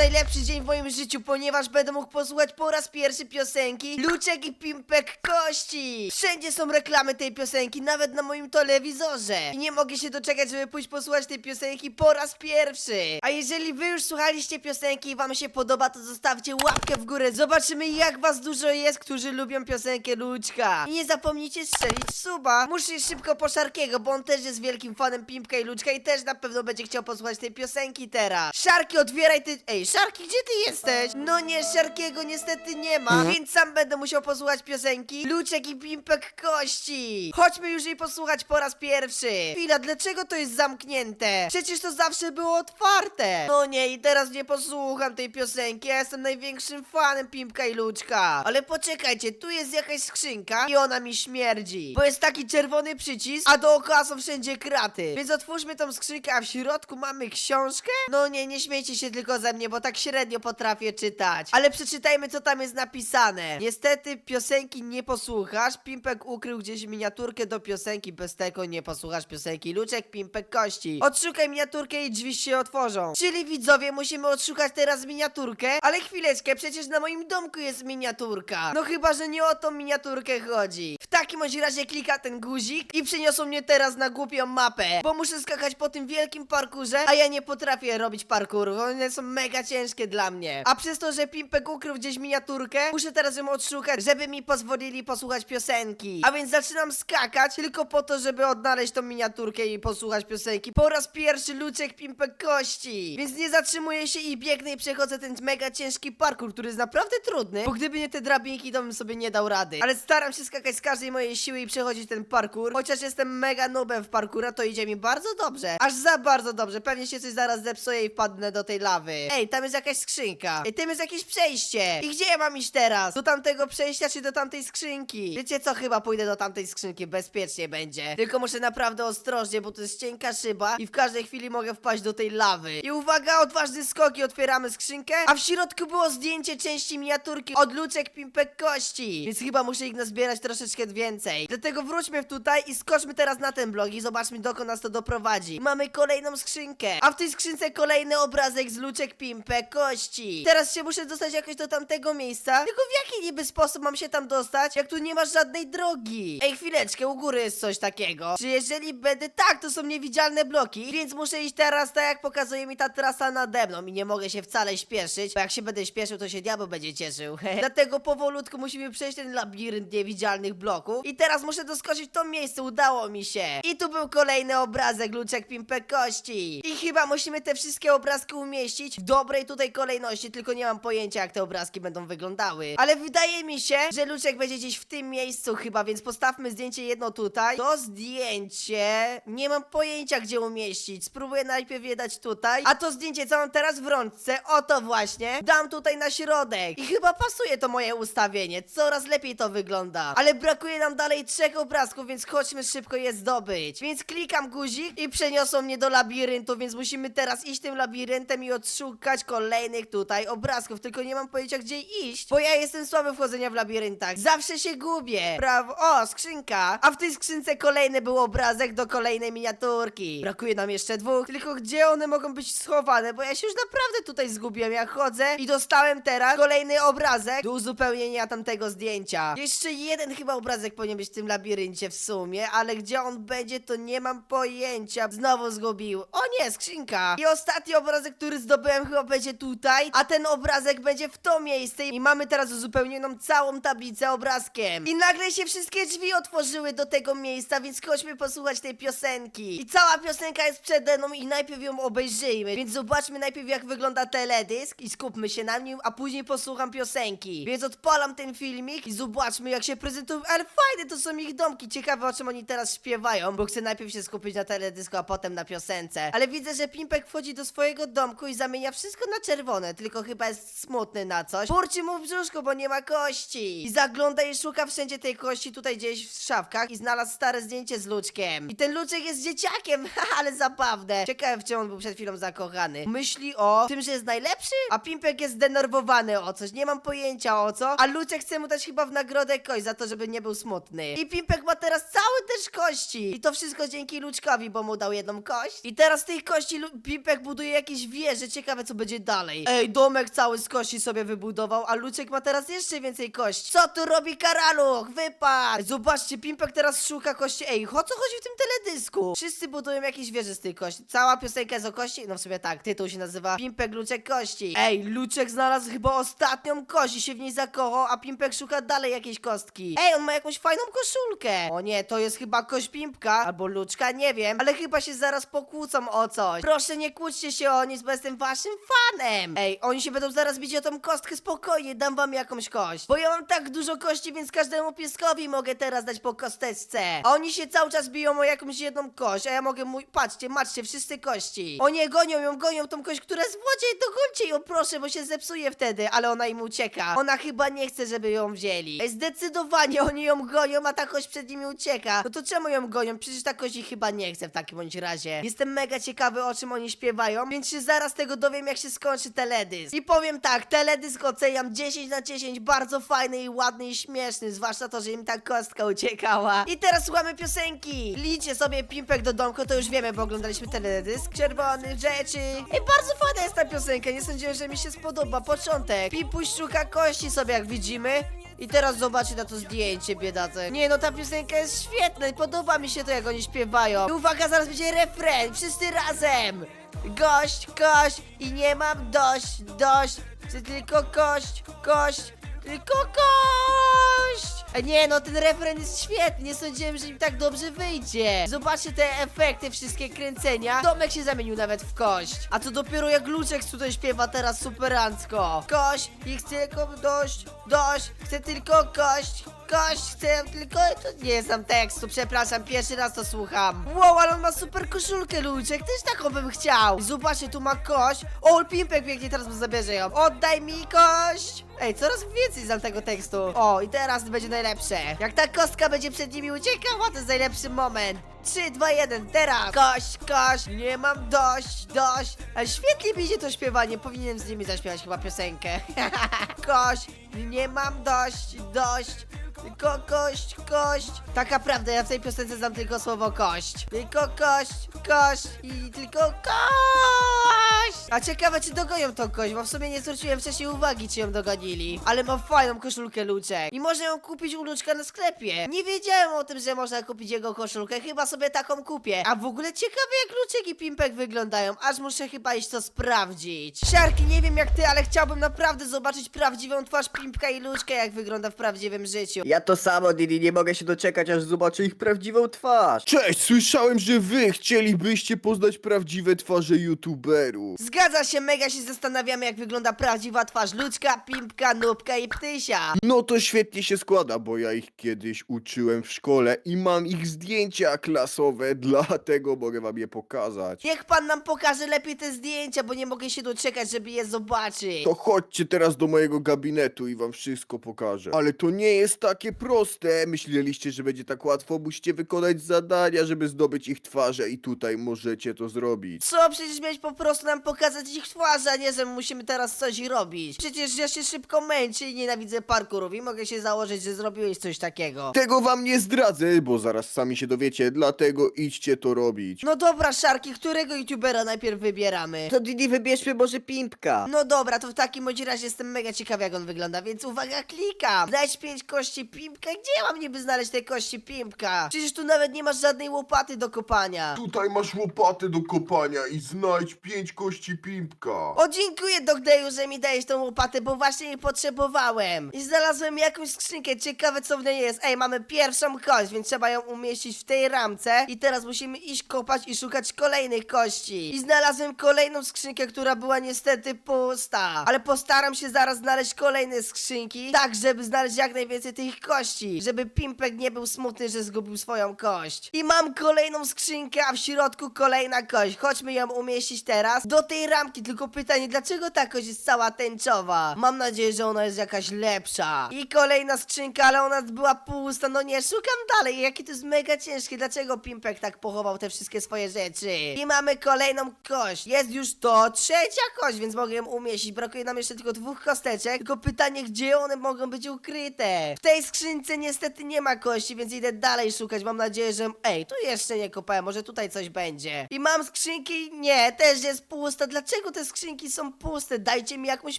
najlepszy dzień w moim życiu, ponieważ będę mógł posłuchać po raz pierwszy piosenki Luczek i Pimpek Kości. Wszędzie są reklamy tej piosenki, nawet na moim telewizorze. I nie mogę się doczekać, żeby pójść posłuchać tej piosenki po raz pierwszy. A jeżeli wy już słuchaliście piosenki i wam się podoba, to zostawcie łapkę w górę. Zobaczymy jak was dużo jest, którzy lubią piosenkę Luczka. I nie zapomnijcie strzelić suba. Muszę szybko po Szarkiego, bo on też jest wielkim fanem Pimpka i Luczka i też na pewno będzie chciał posłuchać tej piosenki teraz. Szarki, otwieraj ty... Ej, Szarki, gdzie ty jesteś? No nie, Szarkiego niestety nie ma, więc sam będę musiał posłuchać piosenki Luczek i Pimpek Kości. Chodźmy już jej posłuchać po raz pierwszy. Chwila, dlaczego to jest zamknięte? Przecież to zawsze było otwarte. No nie, i teraz nie posłucham tej piosenki. Ja jestem największym fanem Pimpka i Luczka. Ale poczekajcie, tu jest jakaś skrzynka i ona mi śmierdzi. Bo jest taki czerwony przycisk, a dookoła są wszędzie kraty. Więc otwórzmy tą skrzynkę, a w środku mamy książkę? No nie, nie śmiejcie się tylko ze mnie, bo tak średnio potrafię czytać. Ale przeczytajmy, co tam jest napisane. Niestety piosenki nie posłuchasz. Pimpek ukrył gdzieś miniaturkę do piosenki. Bez tego nie posłuchasz piosenki. Luczek, Pimpek, Kości. Odszukaj miniaturkę i drzwi się otworzą. Czyli widzowie, musimy odszukać teraz miniaturkę. Ale chwileczkę, przecież na moim domku jest miniaturka. No chyba, że nie o tą miniaturkę chodzi. W takim razie klika ten guzik i przyniosą mnie teraz na głupią mapę. Bo muszę skakać po tym wielkim parkurze, a ja nie potrafię robić parkuru. One są mega ciężkie dla mnie. A przez to, że Pimpek ukrył gdzieś miniaturkę, muszę teraz ją odszukać, żeby mi pozwolili posłuchać piosenki. A więc zaczynam skakać tylko po to, żeby odnaleźć tą miniaturkę i posłuchać piosenki. Po raz pierwszy Luczek Pimpek Kości. Więc nie zatrzymuję się i biegnę i przechodzę ten mega ciężki parkur, który jest naprawdę trudny, bo gdyby nie te drabinki, to bym sobie nie dał rady. Ale staram się skakać z każdej mojej siły i przechodzić ten parkur. Chociaż jestem mega nubem w parkura, to idzie mi bardzo dobrze. Aż za bardzo dobrze. Pewnie się coś zaraz zepsuje i wpadnę do tej lawy. Ej, tam jest jakaś skrzynka. Ej, tam jest jakieś przejście. I gdzie ja mam iść teraz? Do tamtego przejścia czy do tamtej skrzynki? Wiecie co? Chyba pójdę do tamtej skrzynki. Bezpiecznie będzie. Tylko muszę naprawdę ostrożnie, bo to jest cienka szyba i w każdej chwili mogę wpaść do tej lawy. I uwaga, odważny skok i otwieramy skrzynkę. A w środku było zdjęcie części miniaturki od Luczek Pimpek Kości. Więc chyba muszę ich nazbierać troszeczkę więcej. Dlatego wróćmy tutaj i skoczmy teraz na ten blog i zobaczmy dokąd nas to doprowadzi. Mamy kolejną skrzynkę. A w tej skrzynce kolejny obrazek z Luczek Pimpek Kości. Teraz się muszę dostać jakoś do tamtego miejsca. Tylko w jaki niby sposób mam się tam dostać, jak tu nie ma żadnej drogi? Ej, chwileczkę, u góry jest coś takiego. Czy jeżeli będę... Tak, to są niewidzialne bloki, więc muszę iść teraz tak, jak pokazuje mi ta trasa nade mną i nie mogę się wcale śpieszyć, bo jak się będę śpieszył, to się diabeł będzie cieszył. Dlatego powolutku musimy przejść ten labirynt niewidzialnych bloków. I teraz muszę doskoczyć w to miejsce, udało mi się. I tu był kolejny obrazek Luczek Pimpek Kości. I chyba musimy te wszystkie obrazki umieścić w dobrej tutaj kolejności, tylko nie mam pojęcia, jak te obrazki będą wyglądały. Ale wydaje mi się, że Luczek będzie gdzieś w tym miejscu chyba, więc postawmy zdjęcie jedno tutaj. To zdjęcie... Nie mam pojęcia, gdzie umieścić. Spróbuję najpierw je dać tutaj. A to zdjęcie, co mam teraz w rączce, oto właśnie, dam tutaj na środek. I chyba pasuje to moje ustawienie. Coraz lepiej to wygląda. Ale brakuje nam dalej trzech obrazków, więc chodźmy szybko je zdobyć. Więc klikam guzik i przeniosą mnie do labiryntu, więc musimy teraz iść tym labiryntem i odszukać kolejnych tutaj obrazków. Tylko nie mam pojęcia, gdzie iść, bo ja jestem słaby w chodzenia w labiryntach. Zawsze się gubię. Prawo. O, skrzynka. A w tej skrzynce kolejny był obrazek do kolejnej miniaturki. Brakuje nam jeszcze dwóch. Tylko gdzie one mogą być schowane? Bo ja się już naprawdę tutaj zgubiłem. Ja chodzę i dostałem teraz kolejny obrazek do uzupełnienia tamtego zdjęcia. Jeszcze jeden chyba obrazek powinien być w tym labiryncie w sumie, ale gdzie on będzie, to nie mam pojęcia. Znowu zgubił. O nie, skrzynka. I ostatni obrazek, który zdobyłem, chyba będzie tutaj, a ten obrazek będzie w to miejsce. I mamy teraz uzupełnioną całą tablicę obrazkiem. I nagle się wszystkie drzwi otworzyły do tego miejsca, więc chodźmy posłuchać tej piosenki. I cała piosenka jest przede mną i najpierw ją obejrzyjmy. Więc zobaczmy najpierw jak wygląda teledysk i skupmy się na nim, a później posłucham piosenki. Więc odpalam ten filmik i zobaczmy jak się prezentują. Ale fajne to są ich domki. Ciekawe o czym oni teraz śpiewają, bo chcę najpierw się skupić na teledysku, a potem na piosence. Ale widzę, że Pimpek wchodzi do swojego domku i zamienia wszystko na czerwone, tylko chyba jest smutny na coś. Burczy mu w brzuszku, bo nie ma kości. I zagląda i szuka wszędzie tej kości, tutaj gdzieś w szafkach i znalazł stare zdjęcie z Luczkiem. I ten Luczek jest dzieciakiem, ale zabawne. Ciekawe, w czym on był przed chwilą zakochany. Myśli o tym, że jest najlepszy, a Pimpek jest zdenerwowany o coś. Nie mam pojęcia o co, a Luczek chce mu dać chyba w nagrodę kość za to, żeby nie był smutny. I Pimpek ma teraz cały też kości. I to wszystko dzięki Luczkowi, bo mu dał jedną kość. I teraz z tej kości Lu- Pimpek buduje jakieś wieże. Ciekawe, co będzie będzie dalej. Ej, domek cały z kości sobie wybudował, a Luczek ma teraz jeszcze więcej kości. Co tu robi Karaluch? Wypadł! Zobaczcie, Pimpek teraz szuka kości. Ej, o co chodzi w tym teledysku? Wszyscy budują jakieś wieże z tej kości. Cała piosenka jest o kości? No w sumie tak, tytuł się nazywa Pimpek Luczek Kości. Ej, Luczek znalazł chyba ostatnią kość i się w niej zakochał, a Pimpek szuka dalej jakiejś kostki. Ej, on ma jakąś fajną koszulkę. O nie, to jest chyba kość Pimpka albo Luczka, nie wiem, ale chyba się zaraz pokłócą o coś. Proszę nie kłóćcie się o nic, bo jestem waszym fanem. Ej, oni się będą zaraz bić o tą kostkę, spokojnie, dam wam jakąś kość. Bo ja mam tak dużo kości, więc każdemu pieskowi mogę teraz dać po kosteczce. A oni się cały czas biją o jakąś jedną kość, a ja mogę mój... Patrzcie, maczcie, wszyscy kości. O nie, gonią ją, gonią tą kość, która jest w wodzie, dogońcie ją, proszę, bo się zepsuje wtedy, ale ona im ucieka. Ona chyba nie chce, żeby ją wzięli. Ej, zdecydowanie oni ją gonią, a ta kość przed nimi ucieka. No to czemu ją gonią? Przecież ta kość ich chyba nie chce w takim bądź razie. Jestem mega ciekawy, o czym oni śpiewają, więc się zaraz tego dowiem, jak się skończy teledysk. I powiem tak, teledysk oceniam 10 na 10, bardzo fajny i ładny i śmieszny, zwłaszcza to, że im ta kostka uciekała. I teraz słuchamy piosenki. Liczcie sobie Pimpek do domku, to już wiemy, bo oglądaliśmy teledysk. Czerwonych rzeczy. I bardzo fajna jest ta piosenka, nie sądziłem, że mi się spodoba. Początek. Pimpuś szuka kości sobie, jak widzimy. I teraz zobaczcie na to zdjęcie, biedacy. Nie no, ta piosenka jest świetna i podoba mi się to, jak oni śpiewają. I uwaga, zaraz będzie refren, wszyscy razem. Gość, kość i nie mam dość, dość. Chcę tylko kość, kość, tylko kość. E, Nie no, ten refren jest świetny, nie sądziłem, że tak dobrze wyjdzie. Zobaczcie te efekty, wszystkie kręcenia. Domek się zamienił nawet w kość. A to dopiero jak Luczek tutaj śpiewa teraz superancko. Kość chcę tylko dość, dość, chcę tylko kość, kość, chcę tylko... To nie znam tekstu, przepraszam, pierwszy raz to słucham. Wow, ale on ma super koszulkę, Luczek, też taką bym chciał. Zobaczcie, tu ma kość. O, Pimpek biegnie, teraz mu zabierze ją. Oddaj mi kość. Ej, coraz więcej znam tego tekstu. O, i teraz będzie najlepsze. Jak ta kostka będzie przed nimi uciekała, to jest najlepszy moment. 3, 2, 1, teraz! Kość, kość, nie mam dość, dość. Ale świetnie mi się to śpiewanie, powinienem z nimi zaśpiewać chyba piosenkę. kość, nie mam dość, dość. Tylko kość, kość. Taka prawda, ja w tej piosence znam tylko słowo kość. Tylko kość, kość i tylko kość. A ciekawe, czy dogonią tą kość, bo w sumie nie zwróciłem wcześniej uwagi, czy ją dogonili. Ale ma fajną koszulkę Luczek. I można ją kupić u Luczka na sklepie. Nie wiedziałem o tym, że można kupić jego koszulkę, chyba sobie taką kupię. A w ogóle ciekawe, jak Luczek i Pimpek wyglądają, aż muszę chyba iść to sprawdzić. Siarki, nie wiem jak ty, ale chciałbym naprawdę zobaczyć prawdziwą twarz Pimpka i Luczka, jak wygląda w prawdziwym życiu. Ja to samo, Didi, nie mogę się doczekać, aż zobaczę ich prawdziwą twarz. Cześć, słyszałem, że wy chcielibyście poznać prawdziwe twarze youtuberów. Zgadza się, mega się zastanawiamy, jak wygląda prawdziwa twarz Luczka, Pimpka, Nubka i Ptysia. No to świetnie się składa, bo ja ich kiedyś uczyłem w szkole i mam ich zdjęcia klasowe, dlatego mogę wam je pokazać. Niech pan nam pokaże lepiej te zdjęcia, bo nie mogę się doczekać, żeby je zobaczyć. To chodźcie teraz do mojego gabinetu i wam wszystko pokażę. Ale to nie jest takie proste. Myśleliście, że będzie tak łatwo. Musicie wykonać zadania, żeby zdobyć ich twarze i tutaj możecie to zrobić. Co, przecież miałeś po prostu nam pokazać ich twarze, a nie, że musimy teraz coś robić. Przecież ja się szybko męczę i nienawidzę parkurów i mogę się założyć, że zrobiłeś coś takiego. Tego wam nie zdradzę, bo zaraz sami się dowiecie, dlatego idźcie to robić. No dobra, Szarki, którego youtubera najpierw wybieramy? To Didi, wybierzmy może Pimpka. No dobra, to w takim bądź razie jestem mega ciekawy jak on wygląda, więc uwaga, klikam. Znajdź pięć kości Pimpka. Gdzie ja mam niby znaleźć te kości Pimpka? Przecież tu nawet nie masz żadnej łopaty do kopania. Tutaj masz łopatę do kopania i znajdź pięć kości pimpka. O, dziękuję Dogdeju, że mi dajesz tą łopatę, bo właśnie jej potrzebowałem. I znalazłem jakąś skrzynkę, ciekawe co w niej jest. Ej, mamy pierwszą kość, więc trzeba ją umieścić w tej ramce. I teraz musimy iść kopać i szukać kolejnych kości. I znalazłem kolejną skrzynkę, która była niestety pusta. Ale postaram się zaraz znaleźć kolejne skrzynki, tak żeby znaleźć jak najwięcej tych kości. Żeby Pimpek nie był smutny, że zgubił swoją kość. I mam kolejną skrzynkę, a w środku kolejna kość. Chodźmy ją umieścić teraz do tej ramki. Tylko pytanie, dlaczego ta kość jest cała tęczowa? Mam nadzieję, że ona jest jakaś lepsza. I kolejna skrzynka, ale ona była pusta. No nie, szukam dalej. Jakie to jest mega ciężkie. Dlaczego Pimpek tak pochował te wszystkie swoje rzeczy? I mamy kolejną kość. Jest już to trzecia kość, więc mogę ją umieścić. Brakuje nam jeszcze tylko dwóch kosteczek. Tylko pytanie, gdzie one mogą być ukryte? W tej skrzynce niestety nie ma kości, więc idę dalej szukać. Mam nadzieję, że... Ej, tu jeszcze nie kopałem, może tutaj coś będzie. I mam skrzynki... Nie, też jest pusta. Dlaczego te skrzynki są puste? Dajcie mi jakąś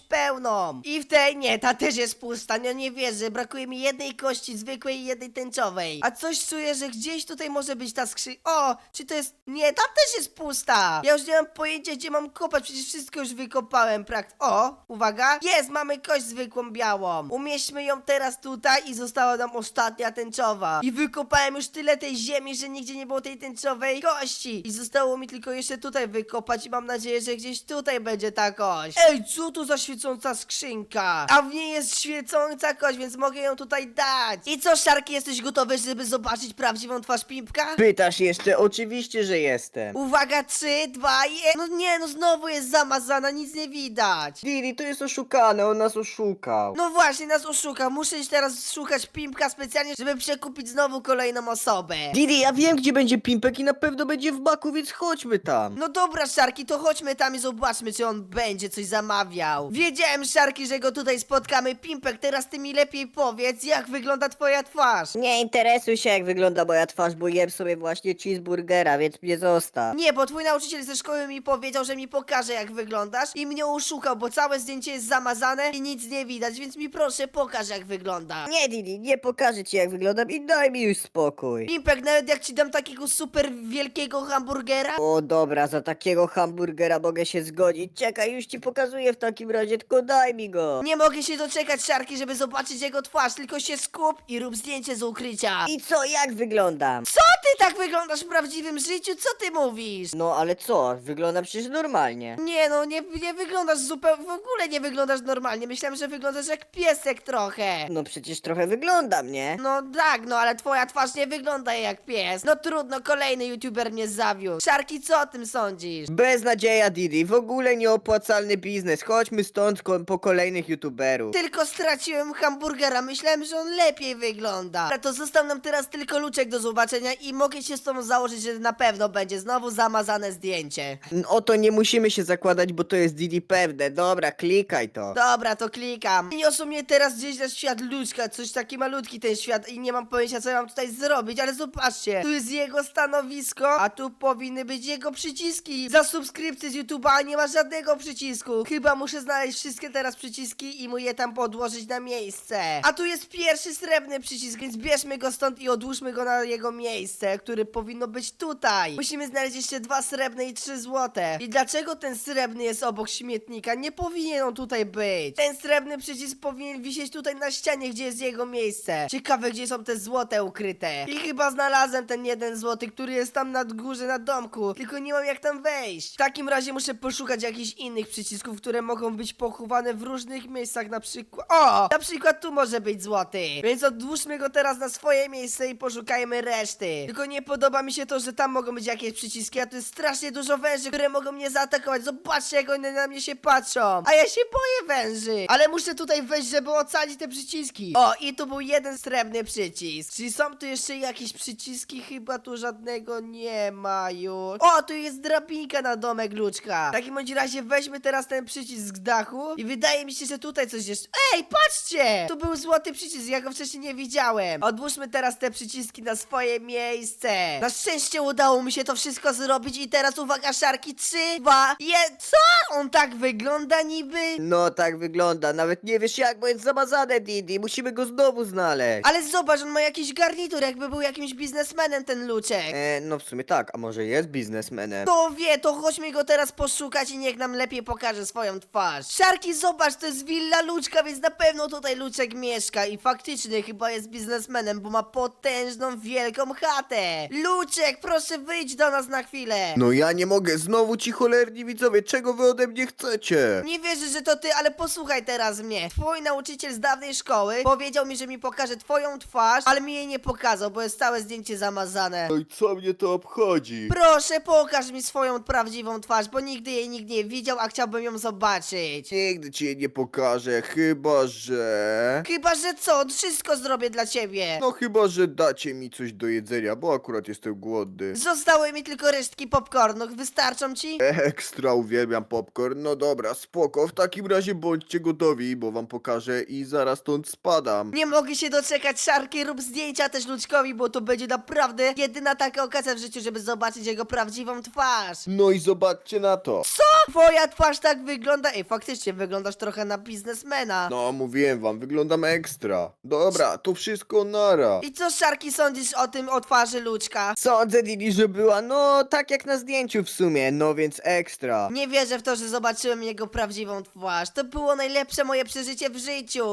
pełną. I w tej... Nie, ta też jest pusta. No nie wierzę, brakuje mi jednej kości zwykłej i jednej tęczowej. A coś czuję, że gdzieś tutaj może być ta skrzynka. O, czy to jest... Nie, ta też jest pusta. Ja już nie mam pojęcia, gdzie mam kopać, przecież wszystko już wykopałem prakt. O, uwaga. Jest, mamy kość zwykłą białą. Umieśćmy ją teraz tutaj i została nam ostatnia tęczowa. I wykopałem już tyle tej ziemi, że nigdzie nie było tej tęczowej kości. I zostało mi tylko jeszcze tutaj wykopać i mam nadzieję, że gdzieś tutaj będzie ta kość. Ej, co to za świecąca skrzynka? A w niej jest świecąca kość, więc mogę ją tutaj dać. I co, Szarki, jesteś gotowy, żeby zobaczyć prawdziwą twarz Pimpka? Pytasz jeszcze? Oczywiście, że jestem. Uwaga, trzy, dwa, je... No nie, no znowu jest zamazana, nic nie widać. Didi, to jest oszukane, on nas oszukał. No właśnie, nas oszuka. Muszę iść teraz szukać Pimpka specjalnie, żeby przekupić znowu kolejną osobę. Didi, ja wiem, gdzie będzie Pimpek i na pewno będzie w baku, więc chodźmy tam. No dobra, Szarki, to chodźmy tam i zobaczmy, czy on będzie coś zamawiał. Wiedziałem, Szarki, że go tutaj spotkamy. Pimpek, teraz ty mi lepiej powiedz, jak wygląda twoja twarz. Nie interesuj się, jak wygląda moja twarz, bo jem sobie właśnie cheeseburgera, więc mnie zostaw. Nie, bo twój nauczyciel ze szkoły mi powiedział, że mi pokaże, jak wyglądasz i mnie oszukał, bo całe zdjęcie jest zamazane i nic nie widać, więc mi proszę pokaż, jak wygląda. Nie, Didi, nie pokażę ci, jak wyglądam i daj mi już spokój. Pimpek, nawet jak ci dam takiego super wielkiego hamburgera, O dobra, za takiego hamburgera mogę się zgodzić. Czekaj, już ci pokazuję w takim razie, tylko daj mi go. Nie mogę się doczekać, Szarki, żeby zobaczyć jego twarz, tylko się skup i rób zdjęcie z ukrycia. I co, jak wyglądam? Co ty tak wyglądasz w prawdziwym życiu? Co ty mówisz? No ale co, wyglądam przecież normalnie. Nie no, nie, nie wyglądasz zupełnie, w ogóle nie wyglądasz normalnie. Myślałem, że wyglądasz jak piesek trochę. No przecież trochę wyglądam, nie? No tak, no ale twoja twarz nie wygląda jak pies. No trudno, kolejny youtuber mnie zawiódł. Szarki, co o tym sądzisz? Beznadzieja, Didi, w ogóle nieopłacalny biznes. Chodźmy stąd ko- po kolejnych youtuberów. Tylko straciłem hamburgera, myślałem, że on lepiej wygląda. Ale to został nam teraz tylko luczek do zobaczenia i mogę się z tobą założyć, że na pewno będzie znowu zamazane zdjęcie. N- O to nie musimy się zakładać, bo to jest Didi pewne. Dobra, klikaj to. Dobra, to klikam. Niosą mnie teraz gdzieś na świat ludzka, coś taki malutki ten świat i nie mam pojęcia co ja mam tutaj zrobić, ale zobaczcie, tu jest jego stanowisko, a tu powinny być jego przyciski. Za subskrypcję z YouTube'a nie ma żadnego przycisku. Chyba muszę znaleźć wszystkie teraz przyciski i mu je tam podłożyć na miejsce. A tu jest pierwszy srebrny przycisk, więc bierzmy go stąd i odłóżmy go na jego miejsce, który powinno być tutaj. Musimy znaleźć jeszcze dwa srebrne i trzy złote. I dlaczego ten srebrny jest obok śmietnika? Nie powinien on tutaj być. Ten srebrny przycisk powinien wisieć tutaj na ścianie, gdzie jest jego miejsce. Ciekawe, gdzie są te złote ukryte. I chyba znalazłem ten jeden złoty, który jest tam na górze na domku. Tylko nie mam jak tam wejść. W takim razie muszę poszukać jakichś innych przycisków, które mogą być pochowane w różnych miejscach, na przykład... O! Na przykład tu może być złoty. Więc odłóżmy go teraz na swoje miejsce i poszukajmy reszty. Tylko nie podoba mi się to, że tam mogą być jakieś przyciski, a tu jest strasznie dużo węży, które mogą mnie zaatakować. Zobaczcie, jak one na mnie się patrzą. A ja się boję węży. Ale muszę tutaj wejść, żeby ocalić te przyciski. O, i tu był jeden srebrny przycisk. Czyli są tu jeszcze jakieś przyciski? Chyba tu żadnego nie ma już. O, tu jest drabinka na domek Luczka. W takim bądź razie weźmy teraz ten przycisk z dachu i wydaje mi się, że tutaj coś jest. Ej, patrzcie! Tu był złoty przycisk, ja go wcześniej nie widziałem. Odłóżmy teraz te przyciski na swoje miejsce. Na szczęście udało mi się to wszystko zrobić i teraz uwaga, szarki, trzy, dwa, je... Co? On tak wygląda niby? No tak wygląda, nawet nie wiesz jak, bo jest zamazane, Didi. Musimy go znowu znaleźć. Ale zobacz, on ma jakiś garnitur, jakby był jakimś biznesmenem ten Luczek. E, no w sumie tak, a może jest biznesmenem? To wie, to chodźmy go teraz poszukać i niech nam lepiej pokaże swoją twarz. Szarki, zobacz, to jest willa Luczka, więc na pewno tutaj Luczek mieszka i faktycznie chyba jest biznesmenem, bo ma potężną, wielką chatę. Luczek, proszę wyjdź do nas na chwilę. No ja nie mogę, znowu ci cholerni widzowie, czego wy ode mnie chcecie? Nie wierzę, że to ty, ale posłuchaj teraz mnie. Twój nauczyciel z dawnej szkoły powiedział mi, że mi pokaże twoją twarz, ale mi jej nie pokazał, bo jest całe zdjęcie zamazane. No i co mnie to obchodzi? Proszę, pokaż mi swoją prawdziwą twarz, bo nigdy jej nikt nie widział, a chciałbym ją zobaczyć. Nigdy ci jej nie pokażę, chyba że... Chyba, że co? Wszystko zrobię dla ciebie. No chyba, że dacie mi coś do jedzenia, bo akurat jestem głodny. Zostały mi tylko resztki popcornu. Wystarczą ci? Ekstra uwielbiam popcorn, no dobra, spoko, w takim razie bądźcie gotowi, bo wam pokażę i zaraz stąd spadam. Nie mogę się doczekać, Szarki, rób zdjęcia też Luczkowi, bo to będzie naprawdę jedyna taka okazja w życiu, żeby zobaczyć jego prawdziwą twarz. No i zobaczcie na to. Co? Twoja twarz tak wygląda? Ej, faktycznie wyglądasz trochę na biznesmena. No, mówiłem wam, wyglądam ekstra. Dobra, to wszystko nara. I co, Szarki, sądzisz o tym, o twarzy Luczka? Sądzę, Didi, że była, no, tak jak na zdjęciu w sumie, no więc ekstra. Nie wierzę w to, że zobaczyłem jego prawdziwą twarz. To było najlepsze moje przeżycie w życiu.